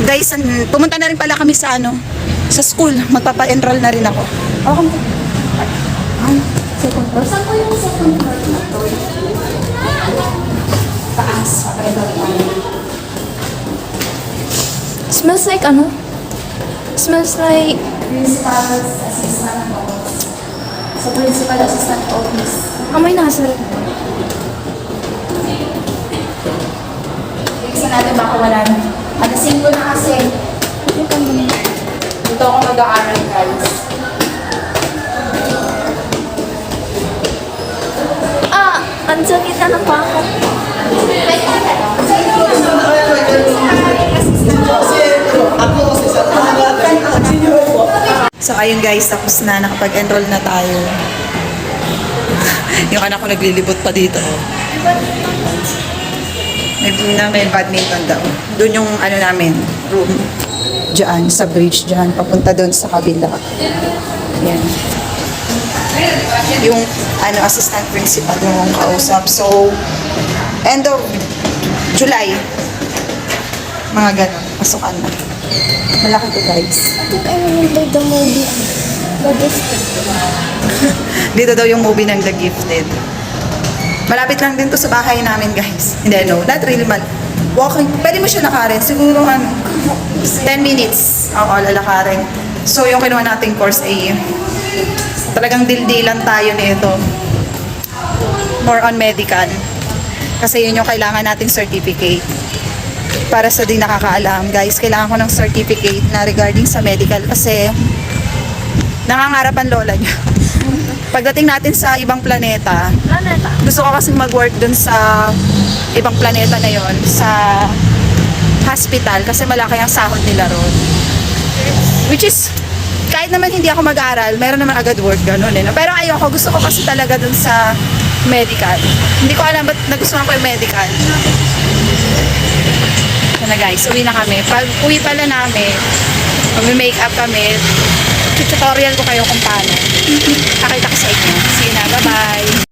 Guys, pumunta na rin pala kami sa ano, sa school. Magpapa-enroll na rin ako. Okay. Ay, second floor. Saan po yung second floor? Taas. Smells like ano? Smells like... Principal's assistant office. Sa principal assistant office. Amoy nasa. Tignan natin baka wala na. Alisin ko na kasi. Mag-aaral guys. Ah! Ang sakit na ng pako. So ayun guys, tapos na nakapag-enroll na tayo. yung anak ko naglilibot pa dito. May, na, may badminton daw. Doon yung ano namin, room. Diyan, sa bridge diyan, papunta doon sa kabila. Yan. Yung ano, assistant principal yung kausap. So, end of July. Mga ganun. Pasukan na. Malaki to guys. I think I remember the movie. The District. Dito daw yung movie ng The Gifted. Malapit lang din to sa bahay namin, guys. Hindi, no. Not really man. Walking. Pwede mo siya lakarin. Siguro, ano, 10 minutes. Oo, lalakarin. So, yung kinuha nating course ay talagang dildilan tayo nito. More on medical. Kasi yun yung kailangan nating certificate. Para sa di nakakaalam, guys, kailangan ko ng certificate na regarding sa medical kasi nangangarap ang lola niya. Pagdating natin sa ibang planeta, Planeta. gusto ko kasing mag-work dun sa ibang planeta na yon sa hospital kasi malaki ang sahod nila ron. Which is, kahit naman hindi ako mag-aral, meron naman agad work, ganun eh. no? Pero ayoko, gusto ko kasi talaga dun sa medical. Hindi ko alam ba't nagustuhan ko yung medical. Ito na guys, uwi na kami. Pag uwi pala namin, mag-make up kami, tutorial ko kayo kung paano. Pakita ko sa inyo. See na, bye-bye!